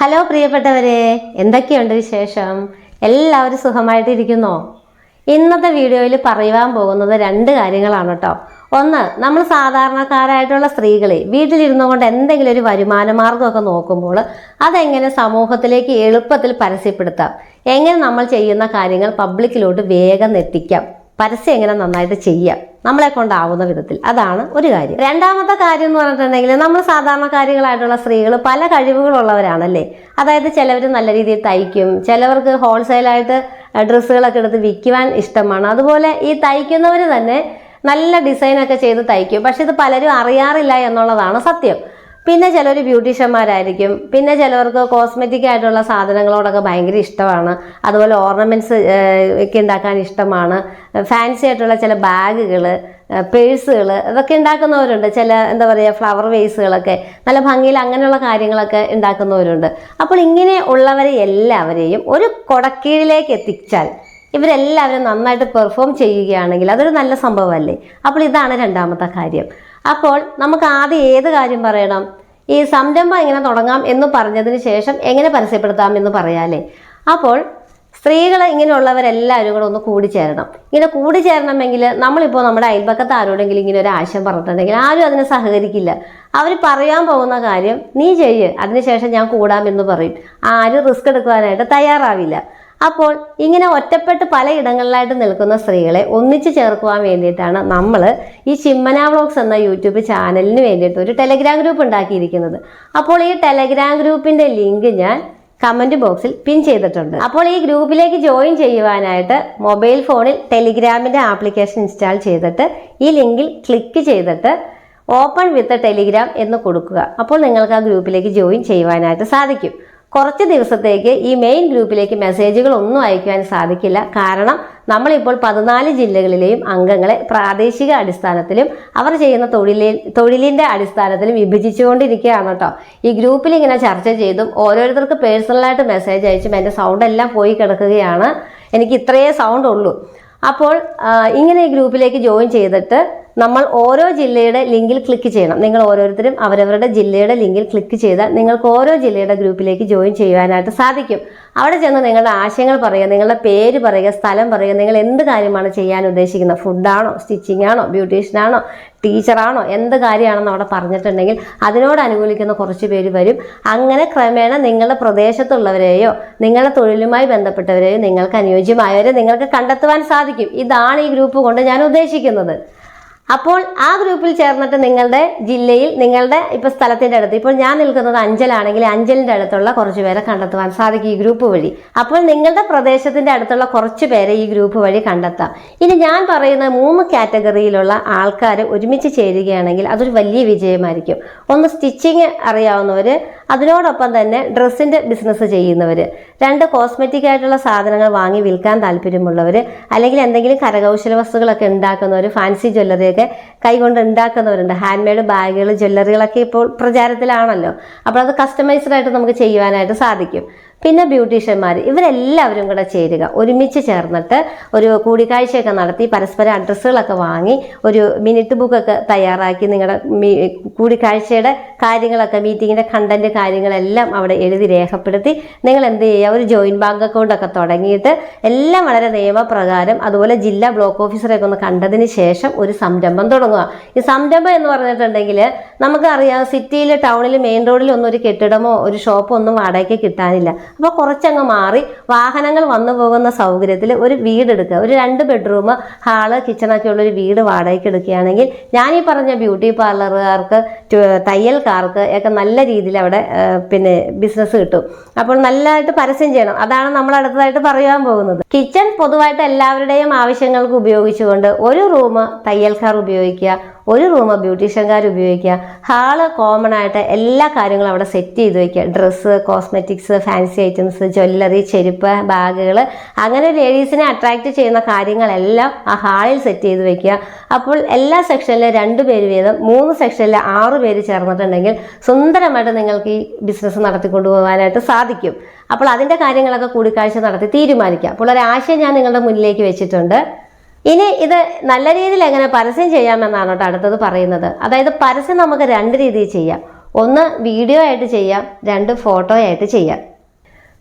Hello പ്രിയപ്പെട്ടവരെ എന്തൊക്കെയുണ്ട് വിശേഷം? എല്ലാവരും സുഖമായിട്ടിരിക്കുന്നോ? ഇന്നത്തെ വീഡിയോയിൽ പറയുവാൻ പോകുന്നത് രണ്ട് കാര്യങ്ങളാണ് കേട്ടോ. ഒന്ന് നമ്മൾ സാധാരണക്കാരായിട്ടുള്ള സ്ത്രീകളെ വീട്ടിലിരുന്നു കൊണ്ട് എന്തെങ്കിലും ഒരു വരുമാന മാർഗമൊക്കെ നോക്കുമ്പോൾ അതെങ്ങനെ സമൂഹത്തിലേക്ക് എളുപ്പത്തിൽ പരസ്യപ്പെടുത്താം? എങ്ങനെ നമ്മൾ ചെയ്യുന്ന കാര്യങ്ങൾ പബ്ലിക്കിലോട്ട് വേഗം എത്തിക്കാം? പരസ്യം എങ്ങനെ നന്നായിട്ട് ചെയ്യാം? നമ്മളെ കൊണ്ടാവുന്ന വിധത്തിൽ. അതാണ് ഒരു കാര്യം. രണ്ടാമത്തെ കാര്യം എന്ന് പറഞ്ഞിട്ടുണ്ടെങ്കിൽ നമ്മൾ സാധാരണക്കാരികളായിട്ടുള്ള സ്ത്രീകൾ പല കഴിവുകളുള്ളവരാണല്ലേ? അതായത് ചിലവർ നല്ല രീതിയിൽ തയ്ക്കും. ചിലവർക്ക് ഹോൾസെയിലായിട്ട് ഡ്രസ്സുകളൊക്കെ എടുത്ത് വിൽക്കുവാൻ ഇഷ്ടമാണ്. അതുപോലെ ഈ തയ്ക്കുന്നവർ തന്നെ നല്ല ഡിസൈനൊക്കെ ചെയ്ത് തയ്ക്കും. പക്ഷെ ഇത് പലരും അറിയാറില്ല എന്നുള്ളതാണ് സത്യം. പിന്നെ ചിലർ ബ്യൂട്ടീഷ്യന്മാരായിരിക്കും. പിന്നെ ചിലവർക്ക് കോസ്മെറ്റിക് ആയിട്ടുള്ള സാധനങ്ങളോടൊക്കെ ഭയങ്കര ഇഷ്ടമാണ്. അതുപോലെ ഓർണമെന്റ്സ് ഒക്കെ ഉണ്ടാക്കാൻ ഇഷ്ടമാണ്. ഫാൻസി ആയിട്ടുള്ള ചില ബാഗുകൾ പേഴ്സുകൾ ഇതൊക്കെ ഉണ്ടാക്കുന്നവരുണ്ട്. ചില എന്താ പറയുക ഫ്ലവർ വേസുകളൊക്കെ നല്ല ഭംഗിയിൽ അങ്ങനെയുള്ള കാര്യങ്ങളൊക്കെ ഉണ്ടാക്കുന്നവരുണ്ട്. അപ്പോൾ ഇങ്ങനെ ഉള്ളവരെ എല്ലാവരെയും ഒരു കൊടക്കീഴിലേക്ക് എത്തിച്ചാൽ ഇവരെല്ലാവരും നന്നായിട്ട് പെർഫോം ചെയ്യുകയാണെങ്കിൽ അതൊരു നല്ല സംഭവമല്ലേ? അപ്പോൾ ഇതാണ് രണ്ടാമത്തെ കാര്യം. അപ്പോൾ നമുക്ക് ആദ്യം ഏത് കാര്യം പറയണം? ഈ സംരംഭം എങ്ങനെ തുടങ്ങാം എന്ന് പറഞ്ഞതിന് ശേഷം എങ്ങനെ പരസ്യപ്പെടുത്താം എന്ന് പറയാല്ലേ? അപ്പോൾ സ്ത്രീകൾ ഇങ്ങനെയുള്ളവരെല്ലാവരും കൂടെ ഒന്ന് കൂടിച്ചേരണം. ഇങ്ങനെ കൂടിച്ചേരണമെങ്കിൽ നമ്മളിപ്പോൾ നമ്മുടെ അയൽപക്കത്ത് ആരോടെങ്കിലും ഇങ്ങനെ ഒരു ആശയം പറഞ്ഞിട്ടുണ്ടെങ്കിൽ ആരും അതിനെ സഹകരിക്കില്ല. അവർ പറയാൻ പോകുന്ന കാര്യം നീ ചെയ്യ് അതിനുശേഷം ഞാൻ കൂടാമെന്ന് പറയും. ആരും റിസ്ക് എടുക്കുവാനായിട്ട് തയ്യാറാവില്ല. അപ്പോൾ ഇങ്ങനെ ഒറ്റപ്പെട്ട് പലയിടങ്ങളിലായിട്ട് നിൽക്കുന്ന സ്ത്രീകളെ ഒന്നിച്ചു ചേർക്കുവാൻ വേണ്ടിയിട്ടാണ് നമ്മൾ ഈ ചിമ്മന വ്ളോഗ്സ് എന്ന യൂട്യൂബ് ചാനലിന് വേണ്ടിയിട്ട് ഒരു ടെലഗ്രാം ഗ്രൂപ്പ് ഉണ്ടാക്കിയിരിക്കുന്നത്. അപ്പോൾ ഈ ടെലഗ്രാം ഗ്രൂപ്പിന്റെ ലിങ്ക് ഞാൻ കമന്റ് ബോക്സിൽ പിൻ ചെയ്തിട്ടുണ്ട്. അപ്പോൾ ഈ ഗ്രൂപ്പിലേക്ക് ജോയിൻ ചെയ്യുവാനായിട്ട് മൊബൈൽ ഫോണിൽ ടെലിഗ്രാമിന്റെ ആപ്ലിക്കേഷൻ ഇൻസ്റ്റാൾ ചെയ്തിട്ട് ഈ ലിങ്കിൽ ക്ലിക്ക് ചെയ്തിട്ട് ഓപ്പൺ വിത്ത് ടെലിഗ്രാം എന്ന് കൊടുക്കുക. അപ്പോൾ നിങ്ങൾക്ക് ആ ഗ്രൂപ്പിലേക്ക് ജോയിൻ ചെയ്യുവാനായിട്ട് സാധിക്കും. കുറച്ച് ദിവസത്തേക്ക് ഈ മെയിൻ ഗ്രൂപ്പിലേക്ക് മെസ്സേജുകൾ ഒന്നും അയക്കുവാൻ സാധിക്കില്ല. കാരണം നമ്മളിപ്പോൾ പതിനാല് ജില്ലകളിലെയും അംഗങ്ങളെ പ്രാദേശിക അടിസ്ഥാനത്തിലും അവർ ചെയ്യുന്ന തൊഴിലിൽ തൊഴിലിന്റെ അടിസ്ഥാനത്തിലും വിഭജിച്ചുകൊണ്ടിരിക്കുകയാണ് കേട്ടോ. ഈ ഗ്രൂപ്പിൽ ഇങ്ങനെ ചർച്ച ചെയ്തും ഓരോരുത്തർക്ക് പേഴ്സണലായിട്ട് മെസ്സേജ് അയച്ചും എന്റെ സൗണ്ട് എല്ലാം പോയി കിടക്കുകയാണ്. എനിക്ക് ഇത്രയേ സൗണ്ട് ഉള്ളൂ. അപ്പോൾ ഇങ്ങനെ ഈ ഗ്രൂപ്പിലേക്ക് ജോയിൻ ചെയ്തിട്ട് നമ്മൾ ഓരോ ജില്ലയുടെ ലിങ്കിൽ ക്ലിക്ക് ചെയ്യണം. നിങ്ങൾ ഓരോരുത്തരും അവരവരുടെ ജില്ലയുടെ ലിങ്കിൽ ക്ലിക്ക് ചെയ്താൽ നിങ്ങൾക്ക് ഓരോ ജില്ലയുടെ ഗ്രൂപ്പിലേക്ക് ജോയിൻ ചെയ്യുവാനായിട്ട് സാധിക്കും. അവിടെ ചെന്ന് നിങ്ങളുടെ ആശയങ്ങൾ പറയുക നിങ്ങളുടെ പേര് പറയുക സ്ഥലം പറയുക നിങ്ങൾ എന്ത് കാര്യമാണ് ചെയ്യാൻ ഉദ്ദേശിക്കുന്നത്? ഫുഡാണോ സ്റ്റിച്ചിങ് ആണോ? ബ്യൂട്ടീഷ്യനാണോ ടീച്ചറാണോ എന്ത് കാര്യമാണെന്ന് അവിടെ പറഞ്ഞിട്ടുണ്ടെങ്കിൽ അതിനോട് അനുകൂലിക്കുന്ന കുറച്ച് പേര് വരും. അങ്ങനെ ക്രമേണ നിങ്ങളുടെ പ്രദേശത്തുള്ളവരെയോ നിങ്ങളുടെ തൊഴിലുമായി ബന്ധപ്പെട്ടവരെയോ നിങ്ങൾക്ക് അനുയോജ്യമായവരെ നിങ്ങൾക്ക് കണ്ടെത്തുവാൻ സാധിക്കും. ഇതാണ് ഈ ഗ്രൂപ്പ് കൊണ്ട് ഞാൻ ഉദ്ദേശിക്കുന്നത്. അപ്പോൾ ആ ഗ്രൂപ്പിൽ ചേർന്നിട്ട് നിങ്ങളുടെ ജില്ലയിൽ നിങ്ങളുടെ ഇപ്പോൾ സ്ഥലത്തിന്റെ അടുത്ത് ഇപ്പോൾ ഞാൻ നിൽക്കുന്നത് അഞ്ചലാണെങ്കിൽ അഞ്ചലിന്റെ അടുത്തുള്ള കുറച്ച് പേരെ കണ്ടെത്തുവാൻ സാധിക്കും ഈ ഗ്രൂപ്പ് വഴി. അപ്പോൾ നിങ്ങളുടെ പ്രദേശത്തിന്റെ അടുത്തുള്ള കുറച്ച് പേരെ ഈ ഗ്രൂപ്പ് വഴി കണ്ടെത്താം. ഇനി ഞാൻ പറയുന്ന മൂന്ന് കാറ്റഗറിയിലുള്ള ആൾക്കാർ ഒരുമിച്ച് ചേരുകയാണെങ്കിൽ അതൊരു വലിയ വിജയമായിരിക്കും. ഒന്ന് സ്റ്റിച്ചിങ് അറിയാവുന്നവർ അതിനോടൊപ്പം തന്നെ ഡ്രസ്സിന്റെ ബിസിനസ് ചെയ്യുന്നവർ രണ്ട് കോസ്മെറ്റിക് ആയിട്ടുള്ള സാധനങ്ങൾ വാങ്ങി വിൽക്കാൻ താല്പര്യമുള്ളവർ അല്ലെങ്കിൽ എന്തെങ്കിലും കരകൗശല വസ്തുക്കളൊക്കെ ഉണ്ടാക്കുന്നവർ ഫാൻസി ജ്വല്ലറിയൊക്കെ കൈകൊണ്ട് ഉണ്ടാക്കുന്നവരുണ്ട് ഹാൻഡ് മെയ്ഡ് ബാഗുകൾ ജ്വല്ലറികളൊക്കെ ഇപ്പോൾ പ്രചാരത്തിലാണല്ലോ. അപ്പോൾ അത് കസ്റ്റമൈസ്ഡ് ആയിട്ട് നമുക്ക് ചെയ്യുവാനായിട്ട് സാധിക്കും. പിന്നെ ബ്യൂട്ടീഷ്യന്മാർ. ഇവരെല്ലാവരും കൂടെ ചേരുക. ഒരുമിച്ച് ചേർന്നിട്ട് ഒരു കൂടിക്കാഴ്ചയൊക്കെ നടത്തി പരസ്പരം അഡ്രസ്സുകളൊക്കെ വാങ്ങി ഒരു മിനിറ്റ് ബുക്കൊക്കെ തയ്യാറാക്കി നിങ്ങളുടെ കൂടിക്കാഴ്ചയുടെ കാര്യങ്ങളൊക്കെ മീറ്റിങ്ങിന്റെ കണ്ടന്റ് കാര്യങ്ങളെല്ലാം അവിടെ എഴുതി രേഖപ്പെടുത്തി നിങ്ങൾ എന്ത് ചെയ്യുക? ഒരു ജോയിന്റ് ബാങ്ക് അക്കൗണ്ടൊക്കെ തുടങ്ങിയിട്ട് എല്ലാം വളരെ നിയമപ്രകാരം അതുപോലെ ജില്ലാ ബ്ലോക്ക് ഓഫീസറെയൊക്കെ ഒന്ന് കണ്ടതിന് ശേഷം ഒരു സംരംഭം തുടങ്ങുക. ഈ സംരംഭം എന്ന് പറഞ്ഞിട്ടുണ്ടെങ്കിൽ നമുക്കറിയാം സിറ്റിയിൽ ടൗണിൽ മെയിൻ റോഡിൽ ഒന്നും ഒരു കെട്ടിടമോ ഒരു ഷോപ്പോ ഒന്നും വാടകയ്ക്ക് കിട്ടാനില്ല. അപ്പോൾ കുറച്ചങ്ങ് മാറി വാഹനങ്ങൾ വന്നു പോകുന്ന സൗകര്യത്തിൽ ഒരു വീട് എടുക്കുക. ഒരു രണ്ട് ബെഡ്റൂം ഹാൾ കിച്ചണൊക്കെ ഉള്ള ഒരു വീട് വാടകയ്ക്ക് എടുക്കുകയാണെങ്കിൽ ഞാൻ ഈ പറഞ്ഞ ബ്യൂട്ടി പാർലറുകാർക്ക് തയ്യൽക്കാർക്ക് ഒക്കെ നല്ല രീതിയിൽ അവിടെ പിന്നെ ബിസിനസ് കിട്ടും. അപ്പോൾ നല്ലതായിട്ട് പരസ്യം ചെയ്യണം. അതാണ് നമ്മൾ അടുത്തതായിട്ട് പറയാൻ പോകുന്നത്. കിച്ചൺ പൊതുവായിട്ട് എല്ലാവരുടെയും ആവശ്യങ്ങൾക്ക് ഉപയോഗിച്ചുകൊണ്ട് ഒരു റൂം തയ്യൽക്കാർ ഉപയോഗിക്കുക ഒരു റൂം ബ്യൂട്ടീഷ്യൻകാർ ഉപയോഗിക്കുക. ഹാൾ കോമൺ ആയിട്ട് എല്ലാ കാര്യങ്ങളും അവിടെ സെറ്റ് ചെയ്ത് വയ്ക്കുക dress cosmetics fancy items jewellery ചെരുപ്പ് ബാഗുകൾ അങ്ങനെ ലേഡീസിനെ അട്രാക്റ്റ് ചെയ്യുന്ന കാര്യങ്ങളെല്ലാം ആ ഹാളിൽ സെറ്റ് ചെയ്ത് വയ്ക്കുക അപ്പോൾ എല്ലാ സെക്ഷനിലെ രണ്ട് പേര് വീതം മൂന്ന് സെക്ഷനിലെ ആറ് പേര് ചേർന്നിട്ടുണ്ടെങ്കിൽ സുന്ദരമായിട്ട് നിങ്ങൾക്ക് ഈ ബിസിനസ് നടത്തിക്കൊണ്ടു പോകാനായിട്ട് സാധിക്കും. അപ്പോൾ അതിന്റെ കാര്യങ്ങളൊക്കെ കൂടിക്കാഴ്ച നടത്തി തീരുമാനിക്കുക അപ്പോൾ ഒരു ആശയം ഞാൻ നിങ്ങളുടെ മുന്നിലേക്ക് വെച്ചിട്ടുണ്ട്. ഇനി ഇത് നല്ല രീതിയിൽ എങ്ങനെ പരസ്യം ചെയ്യാമെന്നാണ് കേട്ടോ അടുത്തത് പറയുന്നത്. അതായത് പരസ്യം നമുക്ക് രണ്ട് രീതിയിൽ ചെയ്യാം. ഒന്ന് വീഡിയോ ആയിട്ട് ചെയ്യാം രണ്ട് ഫോട്ടോ ആയിട്ട് ചെയ്യാം.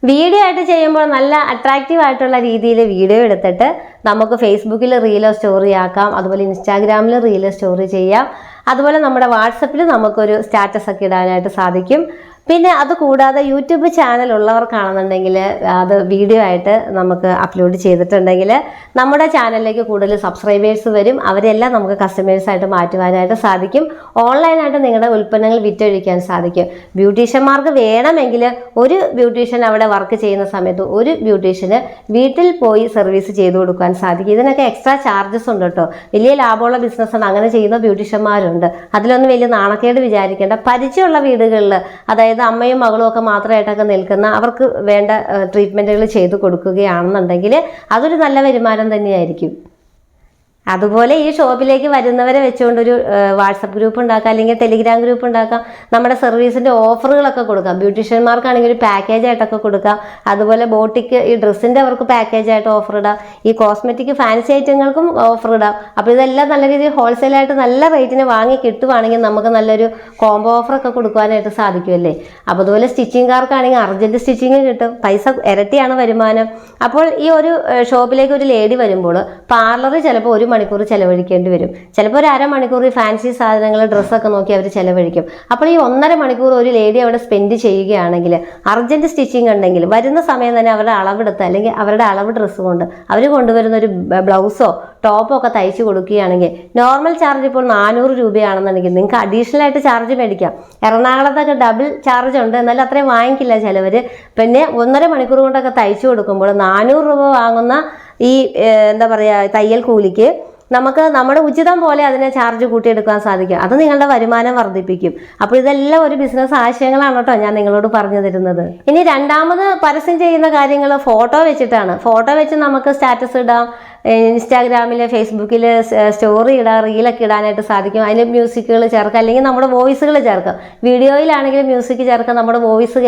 വീഡിയോ ആയിട്ട് ചെയ്യുമ്പോൾ നല്ല അട്രാക്റ്റീവ് ആയിട്ടുള്ള രീതിയിൽ വീഡിയോ എടുത്തിട്ട് നമുക്ക് ഫേസ്ബുക്കിൽ റീലോ സ്റ്റോറി ആക്കാം അതുപോലെ ഇൻസ്റ്റാഗ്രാമിൽ റീലോ സ്റ്റോറി ചെയ്യാം. അതുപോലെ നമ്മുടെ വാട്സപ്പിൽ നമുക്കൊരു സ്റ്റാറ്റസ് ഒക്കെ ഇടാനായിട്ട് സാധിക്കും. പിന്നെ അത് കൂടാതെ യൂട്യൂബ് ചാനൽ ഉള്ളവർക്കാണെന്നുണ്ടെങ്കിൽ അത് വീഡിയോ ആയിട്ട് നമുക്ക് അപ്ലോഡ് ചെയ്തിട്ടുണ്ടെങ്കിൽ നമ്മുടെ ചാനലിലേക്ക് കൂടുതൽ സബ്സ്ക്രൈബേഴ്സ് വരും. അവരെല്ലാം നമുക്ക് കസ്റ്റമേഴ്സായിട്ട് മാറ്റുവാനായിട്ട് സാധിക്കും. ഓൺലൈനായിട്ട് നിങ്ങളുടെ ഉൽപ്പന്നങ്ങൾ വിറ്റൊഴിക്കാൻ സാധിക്കും. ബ്യൂട്ടീഷ്യന്മാർക്ക് വേണമെങ്കിൽ ഒരു ബ്യൂട്ടീഷ്യൻ അവിടെ വർക്ക് ചെയ്യുന്ന സമയത്ത് ഒരു ബ്യൂട്ടീഷ്യന് വീട്ടിൽ പോയി സർവീസ് ചെയ്തു കൊടുക്കാൻ സാധിക്കും. ഇതിനൊക്കെ എക്സ്ട്രാ ചാർജസ് ഉണ്ട് കേട്ടോ. വലിയ ലാഭമുള്ള ബിസിനസ്സാണ് അങ്ങനെ ചെയ്യുന്ന ബ്യൂട്ടീഷ്യന്മാരുണ്ട്. അതിലൊന്നും വലിയ നാണക്കേട് വിചാരിക്കേണ്ട. പരിചയമുള്ള വീടുകളിൽ അതായത് അമ്മയും മകളും ഒക്കെ മാത്രമായിട്ടൊക്കെ നിൽക്കുന്ന അവർക്ക് വേണ്ട ട്രീറ്റ്മെന്റുകൾ ചെയ്തു കൊടുക്കുകയാണെന്നുണ്ടെങ്കിൽ അതൊരു നല്ല വരുമാനം തന്നെയായിരിക്കും. അതുപോലെ ഈ ഷോപ്പിലേക്ക് വരുന്നവരെ വെച്ചുകൊണ്ട് ഒരു വാട്സപ്പ് ഗ്രൂപ്പ് ഉണ്ടാക്കാം അല്ലെങ്കിൽ ടെലിഗ്രാം ഗ്രൂപ്പ് ഉണ്ടാക്കാം. നമ്മുടെ സർവീസിന്റെ ഓഫറുകളൊക്കെ കൊടുക്കാം. ബ്യൂട്ടീഷ്യന്മാർക്കാണെങ്കിൽ ഒരു പാക്കേജ് ആയിട്ടൊക്കെ കൊടുക്കാം. അതുപോലെ ബോട്ടിക്ക് ഈ ഡ്രസ്സിന്റെ അവർക്ക് പാക്കേജ് ആയിട്ട് ഓഫർ ഇടാം. ഈ കോസ്മെറ്റിക് ഫാൻസി ഐറ്റങ്ങൾക്കും ഓഫർ ഇടാം. അപ്പോൾ ഇതെല്ലാം നല്ല രീതിയിൽ ഹോൾസെയിലായിട്ട് നല്ല റേറ്റിന് വാങ്ങി കിട്ടുവാണെങ്കിൽ നമുക്ക് നല്ലൊരു കോംബോ ഓഫറൊക്കെ കൊടുക്കുവാനായിട്ട് സാധിക്കുമല്ലേ അപ്പോൾ അതുപോലെ സ്റ്റിച്ചിങ്ങുകാർക്കാണെങ്കിൽ അർജന്റ് സ്റ്റിച്ചിങ് കിട്ടും. പൈസ ഇരട്ടിയാണ് വരുമാനം. അപ്പോൾ ഈ ഒരു ഷോപ്പിലേക്ക് ഒരു ലേഡി വരുമ്പോൾ പാർലർ ചിലപ്പോൾ ഒരു മണിക്കൂർ ചിലവഴിക്കേണ്ടി വരും. ചിലപ്പോൾ ഒരു അരമണിക്കൂർ ഈ ഫാൻസി സാധനങ്ങൾ ഡ്രസ്സൊക്കെ നോക്കി അവർ ചിലവഴിക്കും. അപ്പോൾ ഈ ഒന്നര മണിക്കൂർ ഒരു ലേഡി അവിടെ സ്പെൻഡ് ചെയ്യുകയാണെങ്കിൽ അർജന്റ് സ്റ്റിച്ചിങ് ഉണ്ടെങ്കിൽ വരുന്ന സമയം തന്നെ അവരുടെ അളവെടുത്ത് അല്ലെങ്കിൽ അവരുടെ അളവ് ഡ്രസ്സ് കൊണ്ട് അവർ കൊണ്ടുവരുന്ന ഒരു ബ്ലൗസോ ടോപ്പോ ഒക്കെ തയ്ച്ചു കൊടുക്കുകയാണെങ്കിൽ നോർമൽ ചാർജ് ഇപ്പോൾ നാനൂറ് രൂപയാണെന്നുണ്ടെങ്കിൽ നിങ്ങൾക്ക് അഡീഷണൽ ആയിട്ട് ചാർജ് മേടിക്കാം. എറണാകുളത്തൊക്കെ ഡബിൾ ചാർജ് ഉണ്ട്. എന്നാലും അത്രയും വാങ്ങിക്കില്ല ചിലവർ പിന്നെ ഒന്നര മണിക്കൂർ കൊണ്ടൊക്കെ തയ്ച്ചു കൊടുക്കുമ്പോൾ നാനൂറ് രൂപ വാങ്ങുന്ന ഈ എന്താ പറയുക തയ്യൽ കൂലിക്ക് നമുക്ക് നമ്മുടെ ഉചിതം പോലെ അതിനെ ചാർജ് കൂട്ടിയെടുക്കാൻ സാധിക്കും. അത് നിങ്ങളുടെ വരുമാനം വർദ്ധിപ്പിക്കും. അപ്പോൾ ഇതെല്ലാം ഒരു ബിസിനസ് ആശയങ്ങളാണ് കേട്ടോ ഞാൻ നിങ്ങളോട് പറഞ്ഞു തരുന്നത്. ഇനി രണ്ടാമത് പരസ്യം ചെയ്യുന്ന കാര്യങ്ങൾ ഫോട്ടോ വെച്ചിട്ടാണ്. ഫോട്ടോ വെച്ച് നമുക്ക് സ്റ്റാറ്റസ് ഇടാം. ഇൻസ്റ്റാഗ്രാമിൽ ഫേസ്ബുക്കിൽ സ്റ്റോറി ഇടാൻ റീലൊക്കെ ഇടാനായിട്ട് സാധിക്കും. അതിന് മ്യൂസിക്കുകൾ ചേർക്കാം. അല്ലെങ്കിൽ നമ്മുടെ വോയിസുകൾ ചേർക്കാം. വീഡിയോയിലാണെങ്കിൽ മ്യൂസിക് ചേർക്കാം നമ്മുടെ വോയിസ്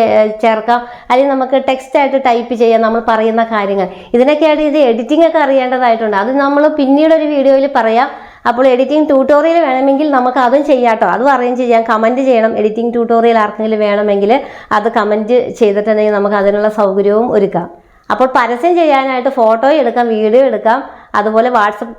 ചേർക്കാം. അല്ലെങ്കിൽ നമുക്ക് ടെക്സ്റ്റ് ആയിട്ട് ടൈപ്പ് ചെയ്യാം നമ്മൾ പറയുന്ന കാര്യങ്ങൾ. ഇതിനൊക്കെയായിട്ട് ഇത് എഡിറ്റിംഗ് ഒക്കെ അറിയേണ്ടതായിട്ടുണ്ട്. അത് നമ്മൾ പിന്നീട് ഒരു വീഡിയോയിൽ പറയാം. അപ്പോൾ എഡിറ്റിംഗ് ട്യൂട്ടോറിയൽ വേണമെങ്കിൽ നമുക്ക് അതും ചെയ്യാട്ടോ അതും അറേഞ്ച് ചെയ്യാം. കമന്റ് ചെയ്യണം. എഡിറ്റിംഗ് ട്യൂട്ടോറിയൽ ആർക്കെങ്കിലും വേണമെങ്കിൽ അത് കമന്റ് ചെയ്തിട്ടുണ്ടെങ്കിൽ നമുക്ക് അതിനുള്ള സൗകര്യവും ഒരുക്കാം. അപ്പോൾ പരസ്യം ചെയ്യാനായിട്ട് ഫോട്ടോ എടുക്കാം വീഡിയോ എടുക്കാം. അതുപോലെ വാട്സപ്പ്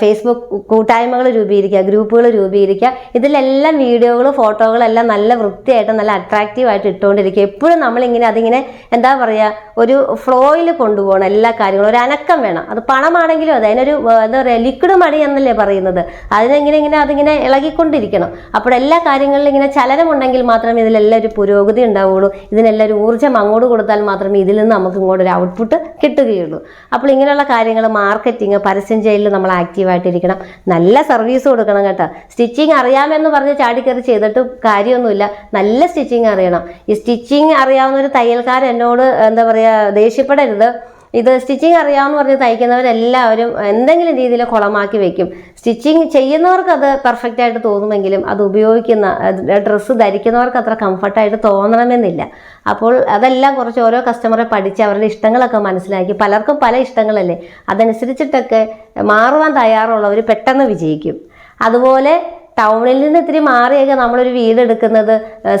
ഫേസ്ബുക്ക് കൂട്ടായ്മകൾ രൂപീകരിക്കുക ഗ്രൂപ്പുകൾ രൂപീകരിക്കുക. ഇതിലെല്ലാം വീഡിയോകൾ ഫോട്ടോകളെല്ലാം നല്ല വൃത്തിയായിട്ട് നല്ല അട്രാക്റ്റീവ് ആയിട്ട് ഇട്ടുകൊണ്ടിരിക്കുക. എപ്പോഴും നമ്മളിങ്ങനെ അതിങ്ങനെ എന്താ പറയുക ഒരു ഫ്ലോയിൽ കൊണ്ടുപോകണം എല്ലാ കാര്യങ്ങളും. ഒരു അനക്കം വേണം. അത് പണമാണെങ്കിലും അത്. അതിനൊരു എന്താ പറയുക ലിക്വിഡ് മണി എന്നല്ലേ പറയുന്നത്. അതിനെങ്ങനെ ഇങ്ങനെ അതിങ്ങനെ ഇളകിക്കൊണ്ടിരിക്കണം. അപ്പോൾ എല്ലാ കാര്യങ്ങളിലും ഇങ്ങനെ ചലനമുണ്ടെങ്കിൽ മാത്രമേ ഇതിലെല്ലാം ഒരു പുരോഗതി ഉണ്ടാവുകയുള്ളൂ ഇതിനെല്ലാം ഒരു ഊർജം അങ്ങോട്ട് കൊടുത്താൽ മാത്രമേ ഇതിൽ നിന്ന് നമുക്ക് ഇങ്ങോട്ടൊരു ഔട്ട്പുട്ട് കിട്ടുകയുള്ളൂ. അപ്പോൾ ഇങ്ങനെയുള്ള കാര്യങ്ങൾ മാർക്കറ്റിംഗ് പരസ്യം ചെയ്യലിൽ നമ്മൾ ആക്റ്റീവായിട്ടിരിക്കണം നല്ല സർവീസ് കൊടുക്കണം കേട്ടോ. സ്റ്റിച്ചിങ് അറിയാമെന്ന് പറഞ്ഞ് ചാടിക്കറി ചെയ്തിട്ട് കാര്യമൊന്നുമില്ല. നല്ല സ്റ്റിച്ചിങ് അറിയണം. ഈ സ്റ്റിച്ചിങ് അറിയാവുന്ന ഒരു തയ്യൽക്കാരൻ എന്നോട് എന്താ പറയുക ദേഷ്യപ്പെടരുത്. ഇത് സ്റ്റിച്ചിങ് അറിയാമെന്ന് പറഞ്ഞ് തയ്ക്കുന്നവരെല്ലാവരും എന്തെങ്കിലും രീതിയിൽ കുളമാക്കി വെക്കും. സ്റ്റിച്ചിങ് ചെയ്യുന്നവർക്ക് അത് പെർഫെക്റ്റ് ആയിട്ട് തോന്നുമെങ്കിലും അത് ഉപയോഗിക്കുന്ന ഡ്രസ്സ് ധരിക്കുന്നവർക്ക് അത്ര കംഫർട്ടായിട്ട് തോന്നണമെന്നില്ല. അപ്പോൾ അതെല്ലാം കുറച്ച് ഓരോ കസ്റ്റമറെ പഠിച്ച് അവരുടെ ഇഷ്ടങ്ങളൊക്കെ മനസ്സിലാക്കി പലർക്കും പല ഇഷ്ടങ്ങളല്ലേ? അതനുസരിച്ചിട്ടൊക്കെ മാറുവാൻ തയ്യാറുള്ളവർ പെട്ടെന്ന് വിജയിക്കും. അതുപോലെ ടൗണിൽ നിന്ന് ഇത്തിരി മാറിയൊക്കെ നമ്മളൊരു വീട് എടുക്കുന്നത്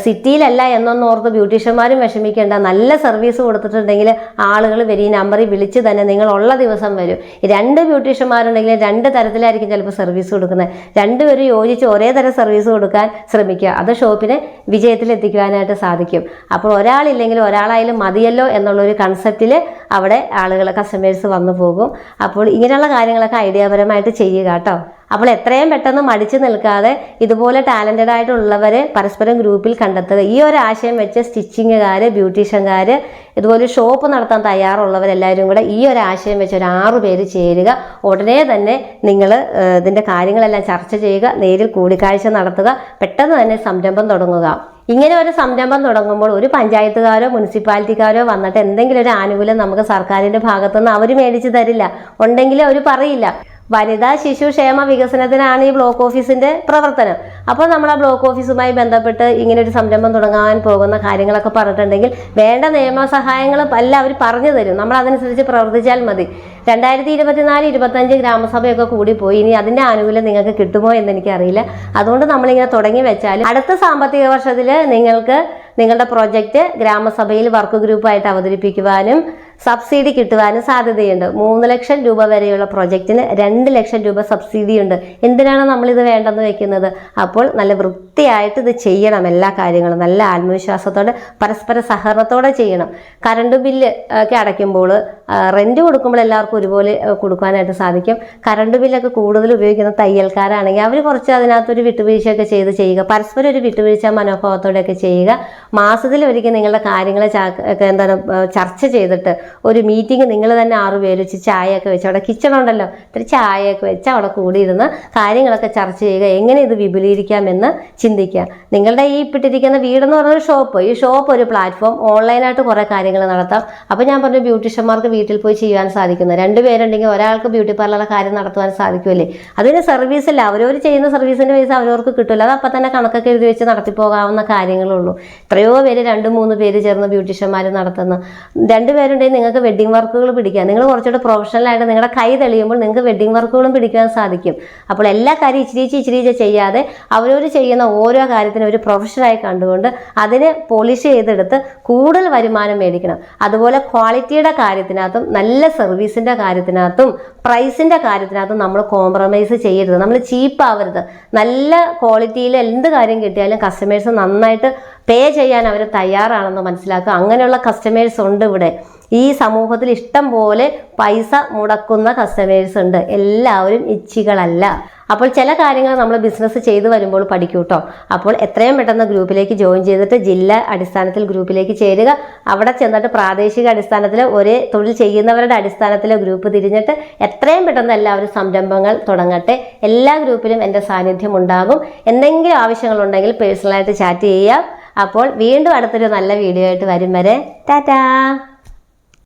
സിറ്റിയിലല്ല എന്നൊന്നും ഓർത്ത് ബ്യൂട്ടീഷ്യന്മാരും വിഷമിക്കേണ്ട. നല്ല സർവീസ് കൊടുത്തിട്ടുണ്ടെങ്കിൽ ആളുകൾ വരും. ഈ നമ്പറിൽ വിളിച്ച് തന്നെ നിങ്ങൾ ഉള്ള ദിവസം വരും. രണ്ട് ബ്യൂട്ടീഷ്യന്മാരുണ്ടെങ്കിൽ രണ്ട് തരത്തിലായിരിക്കും ചിലപ്പോൾ സർവീസ് കൊടുക്കുന്നത്. രണ്ടുപേരും യോജിച്ച് ഒരേ തരം സർവീസ് കൊടുക്കാൻ ശ്രമിക്കുക. അത് ഷോപ്പിനെ വിജയത്തിലെത്തിക്കുവാനായിട്ട് സാധിക്കും. അപ്പോൾ ഒരാളില്ലെങ്കിൽ ഒരാളായാലും മതിയല്ലോ എന്നുള്ളൊരു കൺസെപ്റ്റിൽ അവിടെ ആളുകൾ കസ്റ്റമേഴ്സ് വന്നു പോകും. അപ്പോൾ ഇങ്ങനെയുള്ള കാര്യങ്ങളൊക്കെ ഐഡിയാപരമായിട്ട് ചെയ്യുക കേട്ടോ. അപ്പോൾ എത്രയും പെട്ടെന്ന് മടിച്ചു നിൽക്കാതെ ഇതുപോലെ ടാലന്റഡ് ആയിട്ടുള്ളവരെ പരസ്പരം ഗ്രൂപ്പിൽ കണ്ടെത്തുക. ഈ ഒരു ആശയം വെച്ച് സ്റ്റിച്ചിങ്ങുകാർ ബ്യൂട്ടീഷ്യൻകാർ ഇതുപോലെ ഷോപ്പ് നടത്താൻ തയ്യാറുള്ളവരെല്ലാവരും കൂടെ ഈ ഒരു ആശയം വെച്ച് ഒരു ആറു പേര് ചേരുക. ഉടനെ തന്നെ നിങ്ങൾ ഇതിന്റെ കാര്യങ്ങളെല്ലാം ചർച്ച ചെയ്യുക. നേരിൽ കൂടിക്കാഴ്ച നടത്തുക. പെട്ടെന്ന് തന്നെ സംരംഭം തുടങ്ങുക. ഇങ്ങനെ ഒരു സംരംഭം തുടങ്ങുമ്പോൾ ഒരു പഞ്ചായത്തുകാരോ മുനിസിപ്പാലിറ്റിക്കാരോ വന്നിട്ട് എന്തെങ്കിലും ഒരു ആനുകൂല്യം നമുക്ക് സർക്കാരിന്റെ ഭാഗത്തുനിന്ന് അവർ മേടിച്ച് തരില്ല. ഉണ്ടെങ്കിൽ അവർ പറയില്ല. വനിതാ ശിശു ക്ഷേമ വികസനത്തിനാണ് ഈ ബ്ലോക്ക് ഓഫീസിന്റെ പ്രവർത്തനം. അപ്പോൾ നമ്മൾ ആ ബ്ലോക്ക് ഓഫീസുമായി ബന്ധപ്പെട്ട് ഇങ്ങനെ ഒരു സംരംഭം തുടങ്ങാൻ പോകുന്ന കാര്യങ്ങളൊക്കെ പറഞ്ഞിട്ടുണ്ടെങ്കിൽ വേണ്ട നിയമസഹായങ്ങൾ എല്ലാം അവർ പറഞ്ഞു തരും. നമ്മൾ അതനുസരിച്ച് പ്രവർത്തിച്ചാൽ മതി. രണ്ടായിരത്തി ഇരുപത്തിനാല് ഇരുപത്തഞ്ച് ഗ്രാമസഭയൊക്കെ പോയി. ഇനി അതിന്റെ ആനുകൂല്യം നിങ്ങൾക്ക് കിട്ടുമോ എന്ന് എനിക്കറിയില്ല. അതുകൊണ്ട് നമ്മളിങ്ങനെ തുടങ്ങി വെച്ചാൽ അടുത്ത സാമ്പത്തിക വർഷത്തിൽ നിങ്ങൾക്ക് നിങ്ങളുടെ പ്രോജക്റ്റ് ഗ്രാമസഭയിൽ വർക്ക് ഗ്രൂപ്പായിട്ട് അവതരിപ്പിക്കുവാനും സബ്സിഡി കിട്ടുവാനും സാധ്യതയുണ്ട്. മൂന്ന് ലക്ഷം രൂപ വരെയുള്ള പ്രൊജക്റ്റിന് രണ്ട് ലക്ഷം രൂപ സബ്സിഡി ഉണ്ട് എന്തിനാണ് നമ്മളിത് വേണ്ടെന്ന് വെക്കുന്നത്? അപ്പോൾ നല്ല വൃത്തിയായിട്ട് ഇത് ചെയ്യണം എല്ലാ കാര്യങ്ങളും. നല്ല ആത്മവിശ്വാസത്തോടെ പരസ്പര സഹകരണത്തോടെ ചെയ്യണം. കറണ്ട് ബില്ല് ഒക്കെ അടയ്ക്കുമ്പോൾ റെന്റ് കൊടുക്കുമ്പോൾ എല്ലാവർക്കും ഒരുപോലെ കൊടുക്കാനായിട്ട് സാധിക്കും. കറണ്ട് ബില്ലൊക്കെ കൂടുതൽ ഉപയോഗിക്കുന്ന തയ്യൽക്കാരാണെങ്കിൽ അവർ കുറച്ച് അതിനകത്തൊരു വിട്ടുവീഴ്ചയൊക്കെ ചെയ്ത് ചെയ്യുക. പരസ്പരം ഒരു വിട്ടുവീഴ്ച മനോഭാവത്തോടെയൊക്കെ ചെയ്യുക. മാസത്തിൽ ഒരിക്കൽ നിങ്ങളുടെ കാര്യങ്ങളെ എന്താണ് ചർച്ച ചെയ്തിട്ട് ഒരു മീറ്റിംഗ് നിങ്ങൾ തന്നെ ആറ് പേര് വെച്ച് ചായയൊക്കെ വെച്ച് അവിടെ കിച്ചൺ ഉണ്ടല്ലോ. ഇത്തിരി ചായയൊക്കെ വെച്ച് അവിടെ കൂടി കൂടിയിരുന്ന് കാര്യങ്ങളൊക്കെ ചർച്ച ചെയ്യുക എങ്ങനെ ഇത് വിപുലീകരിക്കാമെന്ന് ചിന്തിക്കുക. നിങ്ങളുടെ ഈ ഇപ്പിട്ടിരിക്കുന്ന വീടെന്ന് ഒരു ഷോപ്പ് ഈ ഷോപ്പ് ഒരു പ്ലാറ്റ്ഫോം ഓൺലൈനായിട്ട് കുറേ കാര്യങ്ങൾ നടത്താം. അപ്പോൾ ഞാൻ പറഞ്ഞു ബ്യൂട്ടീഷ്യന്മാർക്ക് വീട്ടിൽ പോയി ചെയ്യാൻ സാധിക്കുന്നു. രണ്ട് പേരുണ്ടെങ്കിൽ ഒരാൾക്ക് ബ്യൂട്ടി പാർലറുടെ കാര്യം നടത്തുവാൻ സാധിക്കുമല്ലേ അതിന് സർവീസ് അല്ല അവരവർ ചെയ്യുന്ന സർവീസിന്റെ പൈസ അവരവർക്ക് കിട്ടില്ല അത് അപ്പം തന്നെ കണക്കൊക്കെ എഴുതി വെച്ച് നടത്തി പോകാവുന്ന കാര്യങ്ങളുള്ളൂ എത്രയോ പേര് രണ്ട് മൂന്ന് പേര് ചേർന്ന് ബ്യൂട്ടീഷ്യന്മാർ നടത്തുന്നു. രണ്ട് പേരുണ്ടെങ്കിൽ നിങ്ങൾക്ക് വെഡ്ഡിംഗ് വർക്കുകൾ പിടിക്കാം. നിങ്ങൾ കുറച്ചുകൂടെ പ്രൊഫഷണലായിട്ട് നിങ്ങളുടെ കൈ തെളിയുമ്പോൾ നിങ്ങൾക്ക് വെഡ്ഡിംഗ് വർക്കുകളും പിടിക്കാൻ സാധിക്കും. അപ്പോൾ എല്ലാ കാര്യം ഇച്ചിരിച്ച് ഇച്ചിരിച്ച് ചെയ്യാതെ അവരവർ ചെയ്യുന്ന ഓരോ കാര്യത്തിനും ഒരു പ്രൊഫഷനായി കണ്ടുകൊണ്ട് അതിനെ പോളിഷ് ചെയ്തെടുത്ത് കൂടുതൽ വരുമാനം മേടിക്കണം. അതുപോലെ ക്വാളിറ്റിയുടെ കാര്യത്തിനകത്തും നല്ല സർവീസിന്റെ കാര്യത്തിനകത്തും പ്രൈസിന്റെ കാര്യത്തിനകത്തും നമ്മൾ കോംപ്രമൈസ് ചെയ്യരുത്. നമ്മൾ ചീപ്പാവരുത് നല്ല ക്വാളിറ്റിയിൽ എന്ത് കാര്യം കിട്ടിയാലും കസ്റ്റമേഴ്സ് നന്നായിട്ട് പേ ചെയ്യാൻ അവർ തയ്യാറാണെന്ന് മനസ്സിലാക്കുക. അങ്ങനെയുള്ള കസ്റ്റമേഴ്സ് ഉണ്ട് ഇവിടെ. ഈ സമൂഹത്തിൽ ഇഷ്ടം പോലെ പൈസ മുടക്കുന്ന കസ്റ്റമേഴ്സ് ഉണ്ട്. എല്ലാവരും ഇച്ഛികളല്ല. അപ്പോൾ ചില കാര്യങ്ങൾ നമ്മൾ ബിസിനസ് ചെയ്തു വരുമ്പോൾ പഠിക്കൂ കേട്ടോ അപ്പോൾ എത്രയും പെട്ടെന്ന് ഗ്രൂപ്പിലേക്ക് ജോയിൻ ചെയ്തിട്ട് ജില്ല അടിസ്ഥാനത്തിൽ ഗ്രൂപ്പിലേക്ക് ചേരുക. അവിടെ ചെന്നിട്ട് പ്രാദേശിക അടിസ്ഥാനത്തിൽ ഒരേ തൊഴിൽ ചെയ്യുന്നവരുടെ അടിസ്ഥാനത്തിൽ ഗ്രൂപ്പ് തിരിഞ്ഞിട്ട് എത്രയും പെട്ടെന്ന് എല്ലാവരും സംരംഭങ്ങൾ തുടങ്ങട്ടെ. എല്ലാ ഗ്രൂപ്പിലും എന്റെ സാന്നിധ്യം ഉണ്ടാകും. എന്തെങ്കിലും ആവശ്യങ്ങളുണ്ടെങ്കിൽ പേഴ്സണലായിട്ട് ചാറ്റ് ചെയ്യാം അപ്പോൾ വീണ്ടും അടുത്തൊരു നല്ല വീഡിയോ ആയിട്ട് വരും വരെ. ടാറ്റാ!